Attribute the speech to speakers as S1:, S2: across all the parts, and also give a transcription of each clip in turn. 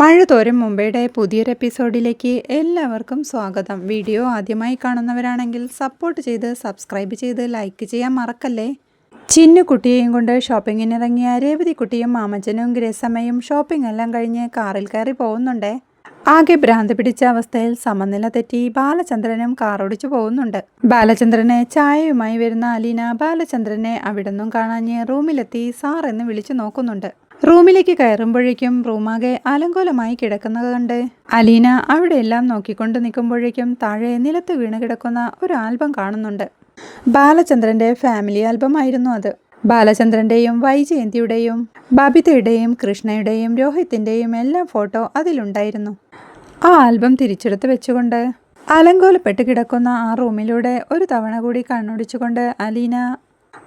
S1: മഴ തോരും മുംബൈയുടെ പുതിയൊരു എപ്പിസോഡിലേക്ക് എല്ലാവർക്കും സ്വാഗതം. വീഡിയോ ആദ്യമായി കാണുന്നവരാണെങ്കിൽ സപ്പോർട്ട് ചെയ്ത് സബ്സ്ക്രൈബ് ചെയ്ത് ലൈക്ക് ചെയ്യാൻ മറക്കല്ലേ? ചിന്നു കുട്ടിയെയും കൊണ്ട് ഷോപ്പിങ്ങിനിറങ്ങിയ രേവതിക്കുട്ടിയും മാമച്ചനും ഗ്രേസമ്മയും ഷോപ്പിംഗ് എല്ലാം കഴിഞ്ഞ് കാറിൽ കയറി പോകുന്നുണ്ട്. ആകെ ഭ്രാന്ത് പിടിച്ച അവസ്ഥയിൽ സമനില തെറ്റി ബാലചന്ദ്രനും കാറോടിച്ചു പോകുന്നുണ്ട്. ബാലചന്ദ്രനെ ചായയുമായി വരുന്ന അലീന ബാലചന്ദ്രനെ അവിടുന്നും കാണാഞ്ഞ് റൂമിലെത്തി സാർ എന്ന് വിളിച്ചു നോക്കുന്നുണ്ട്. റൂമിലേക്ക് കയറുമ്പോഴേക്കും റൂമാകെ അലങ്കോലമായി കിടക്കുന്നത് കണ്ട് അലീന അവിടെയെല്ലാം നോക്കിക്കൊണ്ട് നിൽക്കുമ്പോഴേക്കും താഴെ നിലത്ത് വീണ് കിടക്കുന്ന ഒരു ആൽബം കാണുന്നുണ്ട്. ബാലചന്ദ്രന്റെ ഫാമിലി ആൽബം ആയിരുന്നു അത്. ബാലചന്ദ്രന്റെയും വൈജയന്തിയുടെയും ബബിതയുടെയും കൃഷ്ണയുടെയും രോഹിത്തിന്റെയും എല്ലാം ഫോട്ടോ അതിലുണ്ടായിരുന്നു. ആ ആൽബം തിരിച്ചെടുത്ത് വെച്ചുകൊണ്ട് അലങ്കോലപ്പെട്ട് കിടക്കുന്ന ആ റൂമിലൂടെ ഒരു തവണ കൂടി കണ്ണൊടിച്ചുകൊണ്ട് അലീന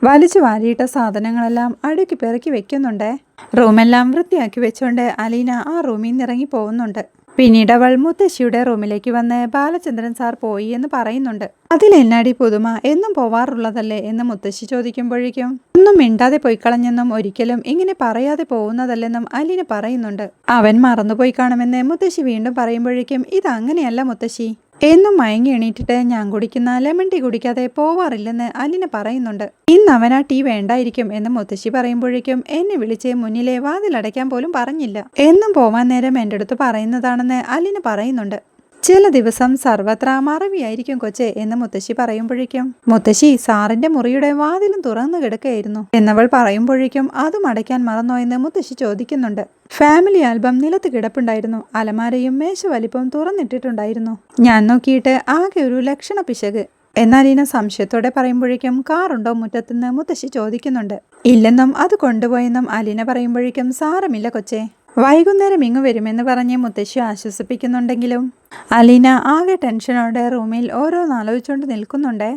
S1: വലിച്ചു വാരിയിട്ട സാധനങ്ങളെല്ലാം അടുക്കി പെറുക്കി വെക്കുന്നുണ്ട്. റൂമെല്ലാം വൃത്തിയാക്കി വെച്ചുകൊണ്ട് അലീന ആ റൂമിൽ നിന്ന് ഇറങ്ങി പോകുന്നുണ്ട്. പിന്നീട് അവൾ മുത്തശ്ശിയുടെ റൂമിലേക്ക് വന്ന് ബാലചന്ദ്രൻ സാർ പോയി എന്ന് പറയുന്നുണ്ട്. അതിലെന്നാടി പുതുമ? എന്നും പോവാറുള്ളതല്ലേ? എന്ന് മുത്തശ്ശി ചോദിക്കുമ്പോഴേക്കും ഒന്നും മിണ്ടാതെ പോയി കളഞ്ഞെന്നും ഒരിക്കലും ഇങ്ങനെ പറയാതെ പോകുന്നതല്ലെന്നും അലീന പറയുന്നുണ്ട്. അവൻ മറന്നുപോയി കാണുമെന്ന് മുത്തശ്ശി വീണ്ടും പറയുമ്പോഴേക്കും ഇത് അങ്ങനെയല്ല മുത്തശ്ശി. എന്നും മയങ്ങി എണീറ്റിട്ട് ഞാൻ കുടിക്കുന്ന ലെമൺ ടീ കുടിക്കാതെ പോവാറില്ലെന്ന് അലിന പറയുന്നുണ്ട്. ഇന്ന് അവനാ ടീ വേണ്ടായിരിക്കും എന്ന് മുത്തശ്ശി പറയുമ്പോഴേക്കും എന്നെ വിളിച്ച് മുന്നിലെ വാതിലടയ്ക്കാൻ പോലും പറഞ്ഞില്ല. എന്നും പോവാൻ നേരം എന്റെ അടുത്ത് പറയുന്നതാണെന്ന് അലിന പറയുന്നുണ്ട്. ചില ദിവസം സർവത്ര മറവിയായിരിക്കും കൊച്ചെ എന്ന് മുത്തശ്ശി പറയുമ്പോഴേക്കും. മുത്തശ്ശി സാറിന്റെ മുറിയുടെ വാതിലും തുറന്നു കിടക്കുകയായിരുന്നു. എന്നവൾ പറയുമ്പോഴേക്കും അതും അടയ്ക്കാൻ മറന്നോ എന്ന് മുത്തശ്ശി ചോദിക്കുന്നുണ്ട്. ഫാമിലി ആൽബം നിലത്ത് കിടപ്പുണ്ടായിരുന്നു. അലമാരയും മേശ വലിപ്പവും തുറന്നിട്ടിട്ടുണ്ടായിരുന്നു. ഞാൻ നോക്കിയിട്ട് ആകെ ഒരു ലക്ഷണ പിശക്. എന്നാൽ ഇന സംശയത്തോടെ പറയുമ്പോഴേക്കും കാറുണ്ടോ മുറ്റത്തുനിന്ന് മുത്തശ്ശി ചോദിക്കുന്നുണ്ട്. ഇല്ലെന്നും അത് കൊണ്ടുപോയെന്നും അലീന പറയുമ്പോഴേക്കും സാരമില്ല കൊച്ചേ. വൈകുന്നേരം ഇങ്ങ് വരുമെന്ന് പറഞ്ഞ് മുത്തശ്ശി ആശ്വസിപ്പിക്കുന്നുണ്ടെങ്കിലും അലീന ആകെ ടെൻഷനോടെ റൂമിൽ ഓരോന്നാലോചിച്ചുകൊണ്ട് നിൽക്കുന്നുണ്ടേ.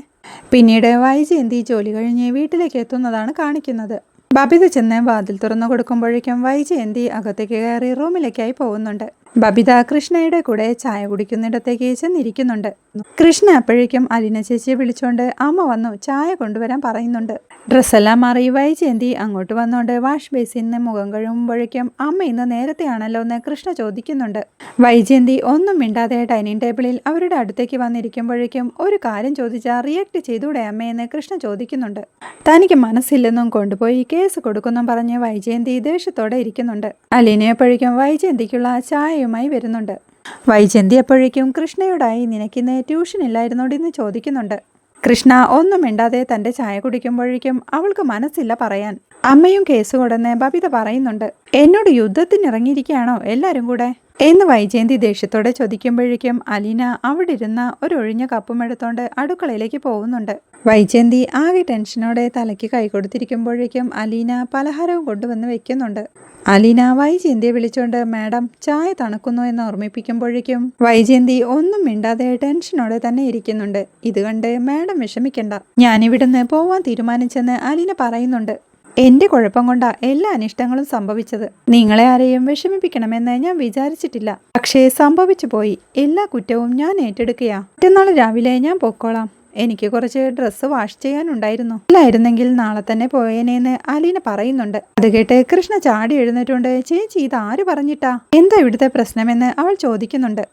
S1: പിന്നീട് വൈജയന്തി ജോലി കഴിഞ്ഞ് വീട്ടിലേക്ക് എത്തുന്നതാണ് കാണിക്കുന്നത്. ബബിത ചെന്ന് വാതിൽ തുറന്നു കൊടുക്കുമ്പോഴേക്കും വൈജയന്തി അകത്തേക്ക് കയറി റൂമിലേക്കായി പോകുന്നുണ്ട്. ബബിത കൃഷ്ണയുടെ കൂടെ ചായ കുടിക്കുന്നിടത്തേക്ക് ചെന്നിരിക്കുന്നുണ്ട്. കൃഷ്ണ അപ്പോഴേക്കും അലീന ചേച്ചിയെ വിളിച്ചുകൊണ്ട് അമ്മ വന്നു ചായ കൊണ്ടുവരാൻ പറയുന്നുണ്ട്. ഡ്രസ്സെല്ലാം മാറി വൈജയന്തി അങ്ങോട്ട് വന്നുകൊണ്ട് വാഷ് ബേസിന് മുഖം കഴുകുമ്പോഴേക്കും അമ്മ ഇന്ന് നേരത്തെയാണല്ലോ എന്ന് കൃഷ്ണ ചോദിക്കുന്നുണ്ട്. വൈജയന്തി ഒന്നും മിണ്ടാതെ ഡൈനിങ് ടേബിളിൽ അവരുടെ അടുത്തേക്ക് വന്നിരിക്കുമ്പോഴേക്കും ഒരു കാര്യം ചോദിച്ചാൽ റിയാക്ട് ചെയ്തൂടെ അമ്മയെന്ന് കൃഷ്ണ ചോദിക്കുന്നുണ്ട്. തനിക്ക് മനസ്സില്ലെന്നും കൊണ്ടുപോയി കേസ് കൊടുക്കുന്നും പറഞ്ഞ് വൈജയന്തി ദേഷ്യത്തോടെ ഇരിക്കുന്നുണ്ട്. അലീന എപ്പോഴേക്കും വൈജയന്തിക്കുള്ള ചായയുമായി വരുന്നുണ്ട്. വൈജയന്തി എപ്പോഴേക്കും കൃഷ്ണയോടായി നിനക്കിന്ന് ട്യൂഷൻ ഇല്ലായിരുന്നോടെന്ന് ചോദിക്കുന്നുണ്ട്. കൃഷ്ണ ഒന്നും മിണ്ടാതെ തന്റെ ചായ കുടിക്കുമ്പോഴേക്കും അവൾക്ക് മനസ്സില്ല പറയാൻ. അമ്മയും കേസ് കൊടുന്ന് ബബിത പറയുന്നുണ്ട് എന്നോട് യുദ്ധത്തിനിറങ്ങിയിരിക്കുകയാണോ എല്ലാവരും കൂടെ? എന്ന് വൈജയന്തി ദേഷ്യത്തോടെ ചോദിക്കുമ്പോഴേക്കും അലീന അവിടെ ഇരുന്ന ഒരു ഒഴിഞ്ഞ കപ്പും എടുത്തോണ്ട് അടുക്കളയിലേക്ക് പോകുന്നുണ്ട്. വൈജയന്തി ആകെ ടെൻഷനോടെ തലയ്ക്ക് കൈ കൊടുത്തിരിക്കുമ്പോഴേക്കും അലീന പലഹാരവും കൊണ്ടുവന്ന് വെക്കുന്നുണ്ട്. അലീന വൈജയന്തിയെ വിളിച്ചുകൊണ്ട് മാഡം ചായ തണുക്കുന്നു എന്ന് ഓർമ്മിപ്പിക്കുമ്പോഴേക്കും വൈജയന്തി ഒന്നും മിണ്ടാതെ ടെൻഷനോടെ തന്നെ ഇരിക്കുന്നുണ്ട്. ഇത് കണ്ട് മാഡം വിഷമിക്കണ്ട. ഞാനിവിടുന്ന് പോവാൻ തീരുമാനിച്ചെന്ന് അലീന പറയുന്നുണ്ട്. എന്റെ കുഴപ്പം കൊണ്ടാ എല്ലാ അനിഷ്ടങ്ങളും സംഭവിച്ചത്. നിങ്ങളെ ആരെയും വിഷമിപ്പിക്കണമെന്ന് ഞാൻ വിചാരിച്ചിട്ടില്ല. പക്ഷേ സംഭവിച്ചു പോയി. എല്ലാ കുറ്റവും ഞാൻ ഏറ്റെടുക്കുകയാ. മറ്റന്നാൾ രാവിലെ ഞാൻ പൊക്കോളാം. എനിക്ക് കുറച്ച് ഡ്രസ്സ് വാഷ് ചെയ്യാനുണ്ടായിരുന്നു. അല്ലായിരുന്നെങ്കിൽ നാളെ തന്നെ പോയേനേന്ന് അലീന പറയുന്നുണ്ട്. അത് കേട്ട് കൃഷ്ണ ചാടി എഴുന്നേറ്റുകൊണ്ട് ചേച്ചി ഇത് ആര് പറഞ്ഞിട്ടാ? എന്താ ഇവിടുത്തെ പ്രശ്നമെന്ന് അവൾ ചോദിക്കുന്നുണ്ട്.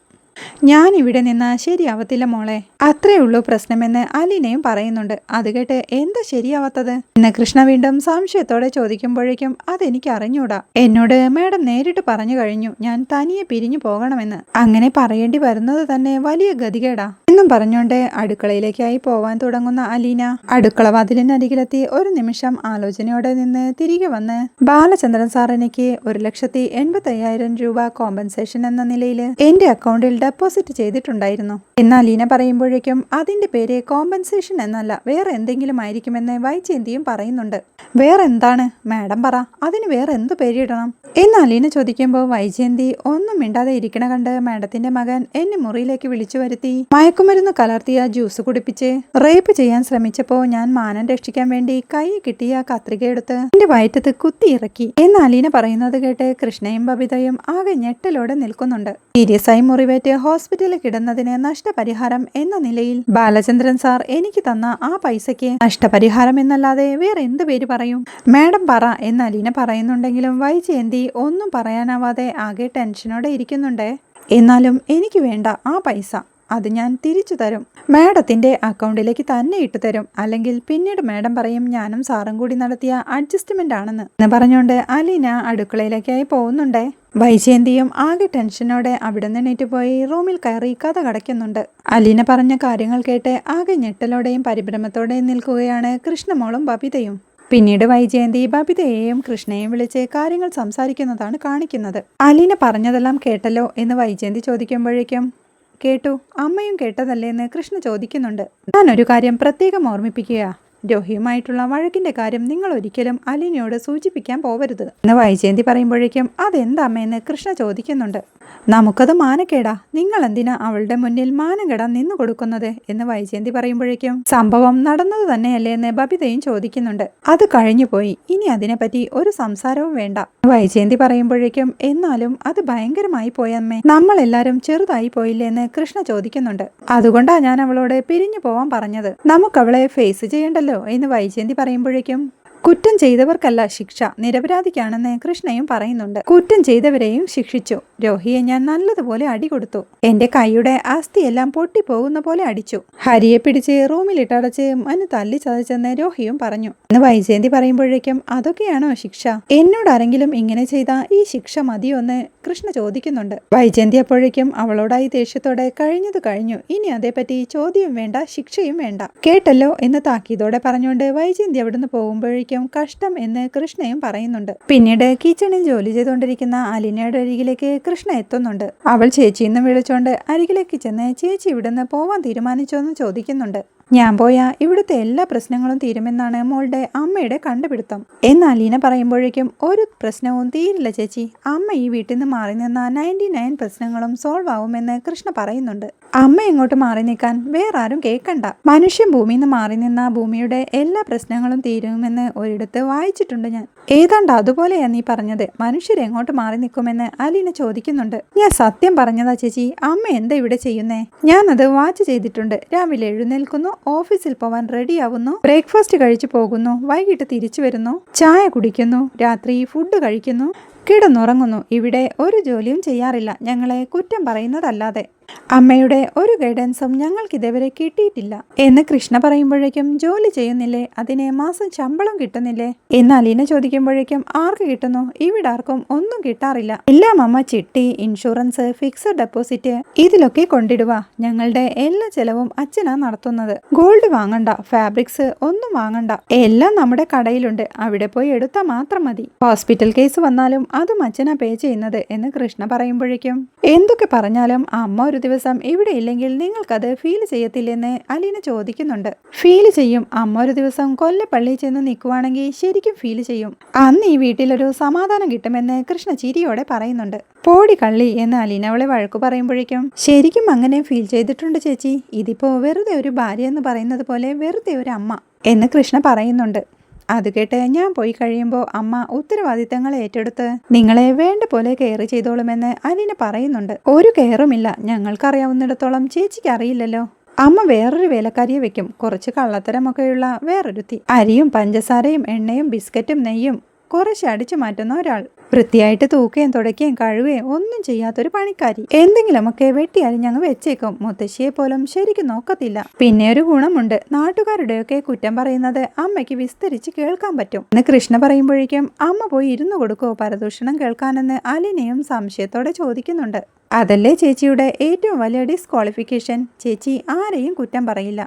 S1: ഞാൻ ഇവിടെ നിന്നാ ശരിയാവത്തില്ല മോളെ. അത്രേ ഉള്ളൂ പ്രശ്നമെന്ന് അലീനയും പറയുന്നുണ്ട്. അത് കേട്ട് എന്താ ശരിയാവാത്തത്? എന്ന് കൃഷ്ണ വീണ്ടും സംശയത്തോടെ ചോദിക്കുമ്പോഴേക്കും അതെനിക്ക് അറിഞ്ഞൂടാ. എന്നോട് മാഡം നേരിട്ട് പറഞ്ഞു കഴിഞ്ഞു. ഞാൻ തനിയെ പിരിഞ്ഞു പോകണമെന്ന്. അങ്ങനെ പറയേണ്ടി വരുന്നത് തന്നെ വലിയ ഗതികേടാ. എന്നും പറഞ്ഞുകൊണ്ട് അടുക്കളയിലേക്കായി പോവാൻ തുടങ്ങുന്ന അലീന അടുക്കള വാതിലിനരികിലെത്തി ഒരു നിമിഷം ആലോചനയോടെ നിന്ന് തിരികെ വന്ന് ബാലചന്ദ്രൻ സാറിനിക്ക് ഒരു ലക്ഷത്തി എൺപത്തി രൂപ കോമ്പൻസേഷൻ എന്ന നിലയിൽ എന്റെ അക്കൗണ്ടിൽ ഡെപ്പോസിറ്റ് ചെയ്തിട്ടുണ്ടായിരുന്നു. എന്നാൽ അലീന പറയുമ്പോഴേക്കും അതിന്റെ പേര് കോമ്പൻസേഷൻ എന്നല്ല വേറെ എന്തെങ്കിലും ആയിരിക്കുമെന്ന് വൈചേന്തിയും പറയുന്നുണ്ട്. വേറെ എന്താണ് മാഡം പറ അതിന് വേറെ എന്ത് പേരിടണം? എന്ന് അലീന ചോദിക്കുമ്പോൾ വൈജയന്തി ഒന്നും മിണ്ടാതെ ഇരിക്കണ കണ്ട് മാഡത്തിന്റെ മകൻ എന്നെ മുറിയിലേക്ക് വിളിച്ചു വരുത്തി. മയക്കുമരുന്ന് കലർത്തിയ ജ്യൂസ് കുടിപ്പിച്ച് റേപ്പ് ചെയ്യാൻ ശ്രമിച്ചപ്പോ ഞാൻ മാനം രക്ഷിക്കാൻ വേണ്ടി കൈ കിട്ടിയ കത്രിക എടുത്ത് എന്റെ വയറ്റത്ത് കുത്തി ഇറക്കി. എന്ന് അലീന പറയുന്നത് കേട്ട് കൃഷ്ണയും ബബിതയും ആകെ ഞെട്ടലോടെ നിൽക്കുന്നുണ്ട്. സീരിയസ് ആയി മുറിവേറ്റ് ഹോസ്പിറ്റലിൽ കിടന്നതിന് നഷ്ടപരിഹാരം എന്ന നിലയിൽ ബാലചന്ദ്രൻ സാർ എനിക്ക് തന്ന ആ പൈസയ്ക്ക് നഷ്ടപരിഹാരം എന്നല്ലാതെ വേറെ എന്ത് പേര് പറയും? മാഡം പറ എന്ന് അലീന പറയുന്നുണ്ടെങ്കിലും വൈജയന്തി ഒന്നും പറയാനാവാതെ ആകെ ടെൻഷനോടെ ഇരിക്കുന്നുണ്ടേ. എന്നാലും എനിക്ക് വേണ്ട ആ പൈസ. അത് ഞാൻ തിരിച്ചു തരും. മാഡത്തിന്റെ അക്കൗണ്ടിലേക്ക് തന്നെ ഇട്ട് തരും. അല്ലെങ്കിൽ പിന്നീട് മാഡം പറയും ഞാനും സാറും കൂടി നടത്തിയ അഡ്ജസ്റ്റ്മെന്റ് ആണെന്ന്. എന്ന് പറഞ്ഞുകൊണ്ട് അലീന അടുക്കളയിലേക്കായി പോകുന്നുണ്ടേ. വൈജയന്തിയും ആകെ ടെൻഷനോടെ അവിടെ നിന്നേറ്റ് പോയി റൂമിൽ കയറി കഥ കടയ്ക്കുന്നുണ്ട് അലീന പറഞ്ഞ കാര്യങ്ങൾ കേട്ട് ആകെ ഞെട്ടലോടെയും പരിഭ്രമത്തോടെയും നിൽക്കുകയാണ് കൃഷ്ണമോളും ബബിതയും. പിന്നീട് വൈജയന്തി ബബിതയെയും കൃഷ്ണയെയും വിളിച്ച് കാര്യങ്ങൾ സംസാരിക്കുന്നതാണ് കാണിക്കുന്നത്. അലീന പറഞ്ഞതെല്ലാം കേട്ടല്ലോ എന്ന് വൈജയന്തി ചോദിക്കുമ്പോഴേക്കും കേട്ടു. അമ്മയും കേട്ടതല്ലേ എന്ന് കൃഷ്ണ ചോദിക്കുന്നുണ്ട്. ഞാനൊരു കാര്യം പ്രത്യേകം ഓർമ്മിപ്പിക്കുക രോഹിയുമായിട്ടുള്ള വഴക്കിന്റെ കാര്യം നിങ്ങൾ ഒരിക്കലും അലിനിയോട് സൂചിപ്പിക്കാൻ പോവരുത് എന്ന് വൈജയന്തി പറയുമ്പോഴേക്കും അതെന്താമ്മയെന്ന് കൃഷ്ണ ചോദിക്കുന്നുണ്ട്. നമുക്കത് മാനക്കേടാ. നിങ്ങൾ എന്തിനാ അവളുടെ മുന്നിൽ മാനം കെടാൻ നിന്നു കൊടുക്കുന്നത്? എന്ന് വൈജയന്തി പറയുമ്പോഴേക്കും സംഭവം നടന്നത് തന്നെയല്ലേ എന്ന് ബബിതയും ചോദിക്കുന്നുണ്ട്. അത് കഴിഞ്ഞു പോയി. ഇനി അതിനെപ്പറ്റി ഒരു സംസാരവും വേണ്ട. വൈജയന്തി പറയുമ്പോഴേക്കും എന്നാലും അത് ഭയങ്കരമായി പോയമ്മേ. നമ്മളെല്ലാരും ചെറുതായി പോയില്ലേ എന്ന് കൃഷ്ണ ചോദിക്കുന്നുണ്ട്. അതുകൊണ്ടാ ഞാൻ അവളോട് പിരിഞ്ഞു പോവാൻ പറഞ്ഞത്. നമുക്കവളെ ഫേസ് ചെയ്യണ്ടല്ലോ. എന്ന് വൈജയന്തി പറയുമ്പോഴേക്കും കുറ്റം ചെയ്തവർക്കല്ല ശിക്ഷ. നിരപരാധിക്കാണെന്ന് കൃഷ്ണയും പറയുന്നുണ്ട്. കുറ്റം ചെയ്തവരെയും ശിക്ഷിച്ചു. രോഹിയെ ഞാൻ നല്ലതുപോലെ അടി കൊടുത്തു. എന്റെ കൈയുടെ അസ്ഥിയെല്ലാം പൊട്ടിപ്പോകുന്ന പോലെ അടിച്ചു. ഹരിയെ പിടിച്ച് റൂമിലിട്ടടച്ച് മനു തല്ലി ചതച്ചെന്ന് രോഹിയും പറഞ്ഞു. എന്ന് വൈജയന്തി പറയുമ്പോഴേക്കും അതൊക്കെയാണോ ശിക്ഷ? എന്നോട് ആരെങ്കിലും ഇങ്ങനെ ചെയ്ത ഈ ശിക്ഷ മതിയോ എന്ന് കൃഷ്ണ ചോദിക്കുന്നുണ്ട്. വൈജയന്തി അപ്പോഴേക്കും അവളോടായി ദേഷ്യത്തോടെ കഴിഞ്ഞത് കഴിഞ്ഞു. ഇനി അതേപ്പറ്റി ചോദ്യവും വേണ്ട ശിക്ഷയും വേണ്ട. കേട്ടല്ലോ എന്ന് താക്കീതോടെ പറഞ്ഞുകൊണ്ട് വൈജയന്തി അവിടുന്ന് പോകുമ്പോഴേക്കും കഷ്ടം എന്ന് കൃഷ്ണയും പറയുന്നുണ്ട്. പിന്നീട് കിച്ചണിൽ ജോലി ചെയ്തുകൊണ്ടിരിക്കുന്ന അലിനയുടെ അരികിലേക്ക് കൃഷ്ണ എത്തുന്നുണ്ട്. അവൾ ചേച്ചിയെന്ന് വിളിച്ചുകൊണ്ട് അരികിലേക്ക് ചെന്ന് ചേച്ചി ഇവിടുന്ന് പോവാൻ തീരുമാനിച്ചോ എന്ന് ചോദിക്കുന്നുണ്ട്. ഞാൻ പോയാ ഇവിടുത്തെ എല്ലാ പ്രശ്നങ്ങളും തീരുമെന്നാണ് മോളുടെ അമ്മയുടെ കണ്ടുപിടുത്തം. എന്നാൽ ലീന പറയുമ്പോഴേക്കും ഒരു പ്രശ്നവും തീരില്ല ചേച്ചി. അമ്മ ഈ വീട്ടിൽ നിന്ന് മാറി നിന്ന നയന്റി നയൻ പ്രശ്നങ്ങളും സോൾവ് ആവുമെന്ന് കൃഷ്ണ പറയുന്നുണ്ട്. അമ്മ ഇങ്ങോട്ട് മാറി നിൽക്കാൻ വേറെ ആരും കേൾക്കണ്ട. മനുഷ്യൻ ഭൂമിയിൽ നിന്ന് മാറി നിന്ന ഭൂമിയുടെ എല്ലാ പ്രശ്നങ്ങളും തീരുമെന്ന് ഒരിടത്ത് വായിച്ചിട്ടുണ്ട് ഞാൻ. ഏതാണ്ട് അതുപോലെയാ നീ പറഞ്ഞത്. മനുഷ്യർ എങ്ങോട്ട് മാറി നിൽക്കുമെന്ന് അലീന ചോദിക്കുന്നുണ്ട്. ഞാൻ സത്യം പറഞ്ഞതാ ചേച്ചി. അമ്മ എന്താ ഇവിടെ ചെയ്യുന്നേ? ഞാനത് വാച്ച് ചെയ്തിട്ടുണ്ട്. രാവിലെ എഴുന്നേൽക്കുന്നു. ഓഫീസിൽ പോവാൻ റെഡിയാവുന്നു. ബ്രേക്ക്ഫാസ്റ്റ് കഴിച്ചു പോകുന്നു. വൈകിട്ട് തിരിച്ചു വരുന്നു. ചായ കുടിക്കുന്നു. രാത്രി ഫുഡ് കഴിക്കുന്നു. കിടന്നുറങ്ങുന്നു. ഇവിടെ ഒരു ജോലിയും ചെയ്യാറില്ല. ഞങ്ങളെ കുറ്റം പറയുന്നതല്ലാതെ. അമ്മയുടെ ഒരു ഗൈഡൻസും ഞങ്ങൾക്ക് ഇതേവരെ കിട്ടിയിട്ടില്ല. എന്ന് കൃഷ്ണ പറയുമ്പോഴേക്കും ജോലി ചെയ്യുന്നില്ലേ? അതിനെ മാസം ശമ്പളം കിട്ടുന്നില്ലേ? എന്ന് അലീന ചോദിക്കുമ്പോഴേക്കും ആർക്ക് കിട്ടുന്നു? ഇവിടെ ആർക്കും ഒന്നും കിട്ടാറില്ല. എല്ലാം അമ്മ ചിട്ടി ഇൻഷുറൻസ് ഫിക്സഡ് ഡെപ്പോസിറ്റ് ഇതിലൊക്കെ കൊണ്ടിടുക ഞങ്ങളുടെ എല്ലാ ചെലവും അച്ഛനാ നടത്തുന്നത്. ഗോൾഡ് വാങ്ങണ്ട ഫാബ്രിക്സ് ഒന്നും വാങ്ങണ്ട. എല്ലാം നമ്മുടെ കടയിലുണ്ട്. അവിടെ പോയി എടുത്താൽ മാത്രം മതി. ഹോസ്പിറ്റൽ കേസ് വന്നാലും അതും അച്ഛനാ പേ ചെയ്യുന്നത്. എന്ന് കൃഷ്ണ പറയുമ്പോഴേക്കും എന്തൊക്കെ പറഞ്ഞാലും അമ്മ ഒരു ദിവസം ഇവിടെ ഇല്ലെങ്കിൽ നിങ്ങൾക്കത് ഫീൽ ചെയ്യത്തില്ലെന്ന് അലീന ചോദിക്കുന്നുണ്ട്. ഫീൽ ചെയ്യും. അമ്മ ഒരു ദിവസം കൊല്ലപ്പള്ളിയിൽ ചെന്ന് നിൽക്കുവാണെങ്കിൽ ശരിക്കും ഫീൽ ചെയ്യും. അന്ന് ഈ വീട്ടിലൊരു സമാധാനം കിട്ടുമെന്ന് കൃഷ്ണ ചിരിയോടെ പറയുന്നുണ്ട്. പോടി കള്ളി എന്ന് അലീന അവളെ വഴക്കു പറയുമ്പോഴേക്കും ശരിക്കും അങ്ങനെ ഫീൽ ചെയ്തിട്ടുണ്ട് ചേച്ചി. ഇതിപ്പോ വെറുതെ ഒരു ഭാര്യ എന്ന് പറയുന്നത് പോലെ വെറുതെ ഒരു അമ്മ എന്ന് കൃഷ്ണ പറയുന്നുണ്ട്. അത് കേട്ട് ഞാൻ പോയി കഴിയുമ്പോൾ അമ്മ ഉത്തരവാദിത്തങ്ങൾ ഏറ്റെടുത്ത് നിങ്ങളെ വേണ്ട പോലെ കെയർ ചെയ്തോളുമെന്ന് അനിനെ പറയുന്നുണ്ട്. ഒരു കെയറുമില്ല ഞങ്ങൾക്കറിയാവുന്നിടത്തോളം ചേച്ചിക്ക് അറിയില്ലല്ലോ. അമ്മ വേറൊരു വേലക്കാരിയെ വെക്കും. കുറച്ച് കള്ളത്തരമൊക്കെയുള്ള വേറൊരുത്തി. അരിയും പഞ്ചസാരയും എണ്ണയും ബിസ്ക്കറ്റും നെയ്യും കുറച്ച് അടിച്ചു മാറ്റുന്ന ഒരാൾ. വൃത്തിയായിട്ട് തൂക്കുകയും തുടയ്ക്കുകയും കഴുകുകയും ഒന്നും ചെയ്യാത്തൊരു പണിക്കാരി. എന്തെങ്കിലുമൊക്കെ വെട്ടിയാലും ഞങ്ങൾ വെച്ചേക്കും. മുത്തശ്ശിയെ പോലും ശരിക്കും നോക്കത്തില്ല. പിന്നെ ഒരു ഗുണമുണ്ട്. നാട്ടുകാരുടെയൊക്കെ കുറ്റം പറയുന്നത് അമ്മയ്ക്ക് വിസ്തരിച്ച് കേൾക്കാൻ പറ്റും. എന്ന് കൃഷ്ണ പറയുമ്പോഴേക്കും അമ്മ പോയി ഇരുന്നു കൊടുക്കോ പരദൂഷണം കേൾക്കാനെന്ന് അലിനെയും സംശയത്തോടെ ചോദിക്കുന്നുണ്ട്. അതല്ലേ ചേച്ചിയുടെ ഏറ്റവും വലിയ ഡിസ്ക്വാളിഫിക്കേഷൻ ചേച്ചി ആരെയും കുറ്റം പറയില്ല.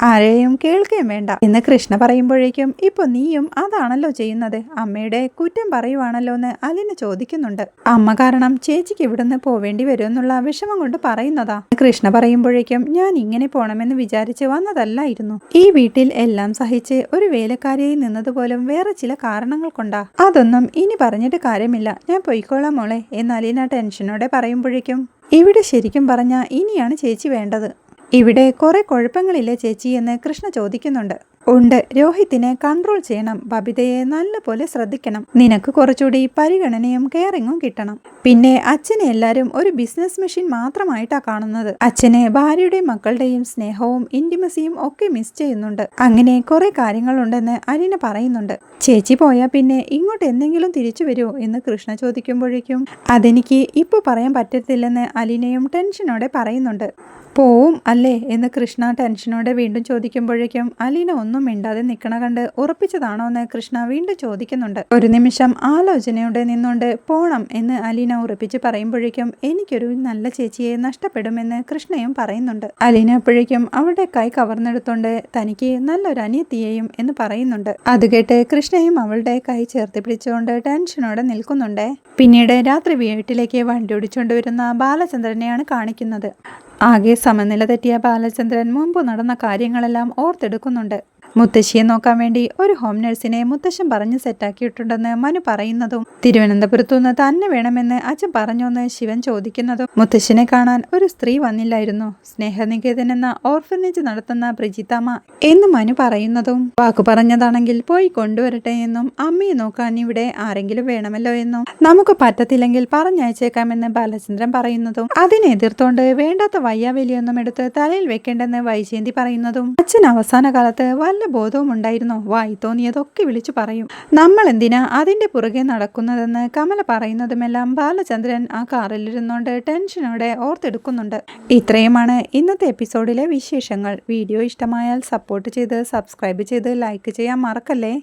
S1: ആരെയും കേൾക്കുകയും വേണ്ട. എന്ന് കൃഷ്ണ പറയുമ്പോഴേക്കും ഇപ്പൊ നീയും അതാണല്ലോ ചെയ്യുന്നത്. അമ്മയുടെ കുറ്റം പറയുവാണല്ലോ എന്ന് അലിന് ചോദിക്കുന്നുണ്ട്. അമ്മ കാരണം ചേച്ചിക്ക് ഇവിടുന്ന് പോവേണ്ടി വരും എന്നുള്ള വിഷമം കൊണ്ട് പറയുന്നതാ. കൃഷ്ണ പറയുമ്പോഴേക്കും ഞാൻ ഇങ്ങനെ പോണമെന്ന് വിചാരിച്ച് വന്നതല്ലായിരുന്നു. ഈ വീട്ടിൽ എല്ലാം സഹിച്ച് ഒരു വേലക്കാരിയായി നിന്നതുപോലും വേറെ ചില കാരണങ്ങൾ കൊണ്ടാ. അതൊന്നും ഇനി പറഞ്ഞിട്ട് കാര്യമില്ല. ഞാൻ പൊയ്ക്കോളാം മോളെ എന്ന് അലീന ടെൻഷനോടെ പറയുമ്പോഴേക്കും ഇവിടെ ശരിക്കും പറഞ്ഞാൽ ഇനിയാണ് ചേച്ചി വേണ്ടത്. ഇവിടെ കുറെ കുഴപ്പങ്ങളില്ലേ ചേച്ചി എന്ന് കൃഷ്ണ ചോദിക്കുന്നുണ്ട്. ഉണ്ട്. രോഹിത്തിനെ കൺട്രോൾ ചെയ്യണം. ബബിതയെ നല്ലപോലെ ശ്രദ്ധിക്കണം. നിനക്ക് കുറച്ചുകൂടി പരിഗണനയും കെയറിങ്ങും കിട്ടണം. പിന്നെ അച്ഛനെ എല്ലാവരും ഒരു ബിസിനസ് മെഷീൻ മാത്രമായിട്ടാ കാണുന്നത്. അച്ഛനെ ഭാര്യയുടെയും മക്കളുടെയും സ്നേഹവും ഇന്റിമസിയും ഒക്കെ മിസ് ചെയ്യുന്നുണ്ട്. അങ്ങനെ കുറെ കാര്യങ്ങളുണ്ടെന്ന് അലീന പറയുന്നുണ്ട്. ചേച്ചി പോയാൽ പിന്നെ ഇങ്ങോട്ട് എന്തെങ്കിലും തിരിച്ചു വരുമോ എന്ന് കൃഷ്ണ ചോദിക്കുമ്പോഴേക്കും അതെനിക്ക് ഇപ്പോൾ പറയാൻ പറ്റത്തില്ലെന്ന് അലീനയും ടെൻഷനോടെ പറയുന്നുണ്ട്. പോവും അല്ലേ എന്ന് കൃഷ്ണ ടെൻഷനോടെ വീണ്ടും ചോദിക്കുമ്പോഴേക്കും അലീന ഒന്നും മിണ്ടാതെ നിൽക്കണ കണ്ട് ഉറപ്പിച്ചതാണോ എന്ന് കൃഷ്ണ വീണ്ടും ചോദിക്കുന്നുണ്ട്. ഒരു നിമിഷം ആലോചനയോടെ നിന്നുകൊണ്ട് പോണം എന്ന് അലീന ഉറപ്പിച്ച് പറയുമ്പോഴേക്കും എനിക്കൊരു നല്ല ചേച്ചിയെ നഷ്ടപ്പെടുമെന്ന് കൃഷ്ണയും പറയുന്നുണ്ട്. അലീന അപ്പോഴേക്കും അവളുടെ കൈ കവർന്നെടുത്തോണ്ട് തനിക്ക് നല്ലൊരു അനിയത്തിയെയും എന്ന് പറയുന്നുണ്ട്. അത് കേട്ട് കൃഷ്ണയും അവളുടെ കൈ ചേർത്ത് പിടിച്ചുകൊണ്ട് ടെൻഷനോടെ നിൽക്കുന്നുണ്ട്. പിന്നീട് രാത്രി വീട്ടിലേക്ക് വണ്ടി ഓടിച്ചുകൊണ്ട് വരുന്ന ബാലചന്ദ്രനെയാണ് കാണിക്കുന്നത്. ആകെ സമനില തെറ്റിയ ബാലചന്ദ്രൻ മുമ്പ് നടന്ന കാര്യങ്ങളെല്ലാം ഓർത്തെടുക്കുന്നുണ്ട്. മുത്തശ്ശിയെ നോക്കാൻ വേണ്ടി ഒരു ഹോം നഴ്സിനെ മുത്തശ്ശൻ പറഞ്ഞ് സെറ്റാക്കിയിട്ടുണ്ടെന്ന് മനു പറയുന്നതും തിരുവനന്തപുരത്തുനിന്ന് തന്നെ വേണമെന്ന് അച്ഛൻ പറഞ്ഞോന്ന് ശിവൻ ചോദിക്കുന്നതും മുത്തശ്ശനെ കാണാൻ ഒരു സ്ത്രീ വന്നില്ലായിരുന്നു. സ്നേഹനികേതൻ എന്ന ഓർഫനേജ് നടത്തുന്ന ബ്രിജിത്തമ്മ എന്ന് മനു പറയുന്നതും വാക്കു പറഞ്ഞതാണെങ്കിൽ പോയി കൊണ്ടുവരട്ടെ എന്നും അമ്മയെ നോക്കാൻ ഇവിടെ ആരെങ്കിലും വേണമല്ലോ എന്നും നമുക്ക് പറ്റത്തില്ലെങ്കിൽ പറഞ്ഞയച്ചേക്കാമെന്ന് ബാലചന്ദ്രൻ പറയുന്നതും അതിനെ എതിർത്തോണ്ട് വേണ്ടാത്ത വയ്യാവലിയൊന്നും എടുത്ത് തലയിൽ വെക്കേണ്ടെന്ന് വൈജയന്തി പറയുന്നതും അച്ഛൻ അവസാന കാലത്ത് വല്ല ബോധവും ഉണ്ടായിരുന്നോ വായി തോന്നിയതൊക്കെ വിളിച്ചു പറയും. നമ്മൾ എന്തിനാ അതിന്റെ പുറകെ നടക്കുന്നതെന്ന് കമല പറയുന്നതുമെല്ലാം ബാലചന്ദ്രൻ ആ കാറിലിരുന്നോണ്ട് ടെൻഷനോടെ ഓർത്തെടുക്കുന്നുണ്ട്. ഇത്രയുമാണ് ഇന്നത്തെ എപ്പിസോഡിലെ വിശേഷങ്ങൾ. വീഡിയോ ഇഷ്ടമായാൽ സപ്പോർട്ട് ചെയ്ത് സബ്സ്ക്രൈബ് ചെയ്ത് ലൈക്ക് ചെയ്യാൻ മറക്കല്ലേ?